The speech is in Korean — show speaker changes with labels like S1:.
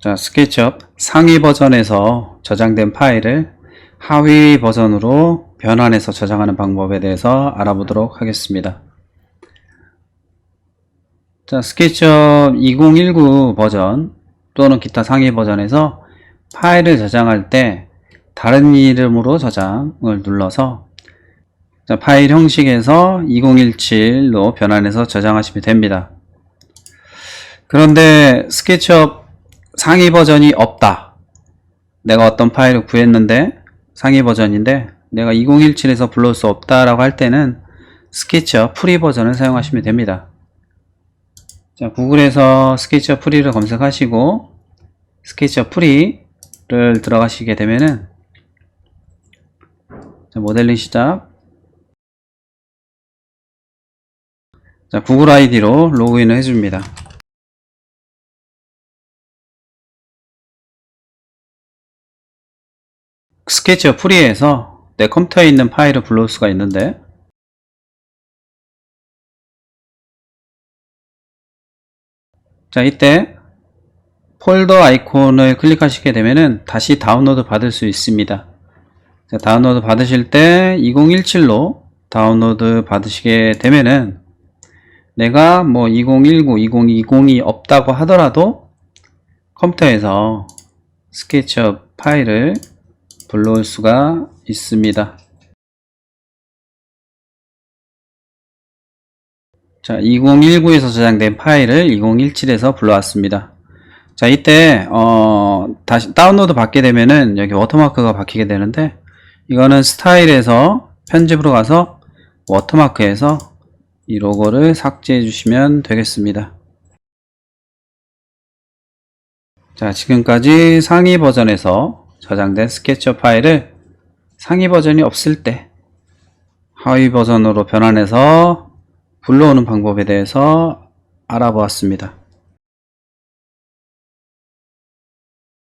S1: 자, 스케치업 상위 버전에서 저장된 파일을 하위 버전으로 변환해서 저장하는 방법에 대해서 알아보도록 하겠습니다. 자, 스케치업 2019 버전 또는 기타 상위 버전에서 파일을 저장할 때 다른 이름으로 저장을 눌러서 자, 파일 형식에서 2017로 변환해서 저장하시면 됩니다. 그런데 스케치업 상위 버전이 없다. 내가 어떤 파일을 구했는데 상위 버전인데 내가 2017에서 불러올 수 없다라고 할 때는 스케치업 프리 버전을 사용하시면 됩니다. 자, 구글에서 스케치업 프리를 검색하시고 스케치업 프리를 들어가시게 되면은 자, 모델링 시작 자, 구글 아이디로 로그인을 해줍니다. 스케치업 프리에서 내 컴퓨터에 있는 파일을 불러올 수가 있는데. 자 이때 폴더 아이콘을 클릭하시게 되면은 다시 다운로드 받을 수 있습니다. 자, 다운로드 받으실 때 2017로 다운로드 받으시게 되면은 내가 뭐 2019, 2020이 없다고 하더라도 컴퓨터에서 스케치업 파일을 불러올 수가 있습니다. 자, 2019에서 저장된 파일을 2017에서 불러왔습니다. 자, 이때 어, 다시 다운로드 받게 되면은 여기 워터마크가 박히게 되는데 이거는 스타일에서 편집으로 가서 워터마크에서 이 로고를 삭제해 주시면 되겠습니다. 자, 지금까지 상위 버전에서 저장된 스케치업 파일을 상위 버전이 없을 때 하위 버전으로 변환해서 불러오는 방법에 대해서 알아보았습니다.